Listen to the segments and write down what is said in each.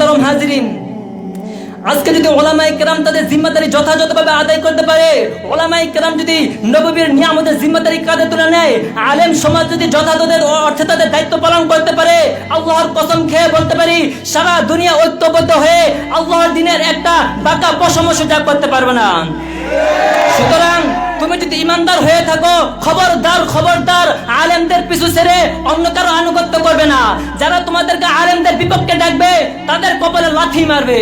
মুহতারম হাজিরিন, আজকে যদি ওলামাই কেরাম তাদের জিম্মাদারি যথাযথভাবে আদায় করতে পারে ওলামাই কেরাম যদি নববীর নিয়ামতের জিম্মাদারি কাঁধে তুলে নেয়, আলেম সমাজ যদি যথাযথ অর্থে তাদের দায়িত্ব পালন করতে পারে, আল্লাহর কসম খেয়ে বলতে পারি, সারা দুনিয়া ঐক্যবদ্ধ হয়ে আল্লাহর দিনের একটা বাঁকা পশম সোজা করতে পারবে না। সুতরাং ইমানদার হয়ে থাকো, খবরদার খবরদার, আলেমদের পিছু ছেড়ে অন্য কারও আনুগত্য করবে না। যারা তোমাদেরকে আলেমদের বিপক্ষে ডাকবে, তাদের কপালে লাথি মারবে।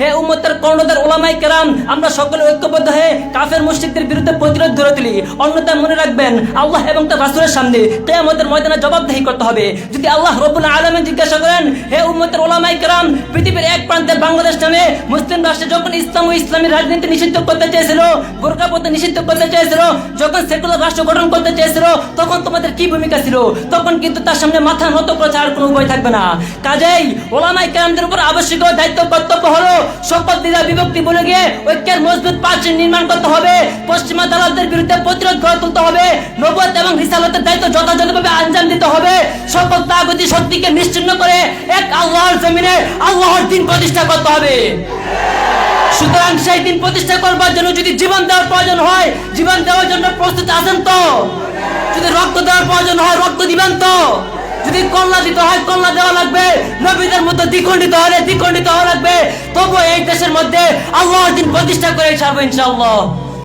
হে উম্মতের কর্ণধার ওলামাই কেরাম, আমরা সকলে ঐক্যবদ্ধ হয়ে কাফের মুশরিকদের বিরুদ্ধে প্রতিরোধ ধরে তুলি। অন্যথায় মনে রাখবেন, আল্লাহ এবং তার রাসূলের সামনে কিয়ামতের ময়দানে জবাবদিহি করতে হবে। যদি আল্লাহ রব্বুল আলামিন জিজ্ঞাসা করেন, হে উম্মতের ওলামাই কেরাম, পৃথিবীর এক প্রান্তে বাংলাদেশ নামে মুসলিম রাষ্ট্রে যখন ইসলাম ও ইসলামী রাজনীতি নিষিদ্ধ করতে চেয়েছিল বোরকা পথে নিষিদ্ধ করতে চেয়েছিল, যখন সেকুলার রাষ্ট্র গঠন করতে চেয়েছিল, তখন তোমাদের কি ভূমিকা ছিল? তখন কিন্তু তার সামনে মাথা নত করে ছাড়ার কোনো উপায় থাকবে না। কাজেই ওলামাই কেরামদের উপর আবশ্যক দায়িত্ব কর্তব্য হলো সকল দ্বিধা বিভক্তি বলে গিয়ে ঐক্যের মজবুত পাঁচ নির্মাণ করতে হবে। পশ্চিমা দালালদের বিরুদ্ধে প্রতিরোধ গড়ে তুলতে হবে। নবত এবং রিসালতের দায়িত্ব যথাযথভাবে আঞ্জাম দিতে হবে। সকল তাগতি শক্তিকে নিশ্চিন্ন করে এক আল্লাহর জমিনে আল্লাহর দিন প্রতিষ্ঠা করতে হবে। সুতরাং সেই দিন প্রতিষ্ঠা করবার জন্য যদি জীবন দেওয়ার প্রয়োজন হয়, জীবন দেওয়ার জন্য প্রস্তুত আছেন তো? যদি রক্ত দেওয়ার প্রয়োজন হয়, রক্ত দিবেন তো? কল্লা দিতে হয়, কল্লা দেওয়া লাগবে। নবীদের মধ্যে দ্বিখণ্ডিত হলে দ্বিখণ্ডিত হওয়া লাগবে। তবু এই দেশের মধ্যে আল্লাহ দিন প্রতিষ্ঠা করে ছাড়বো ইনশাআল্লাহ।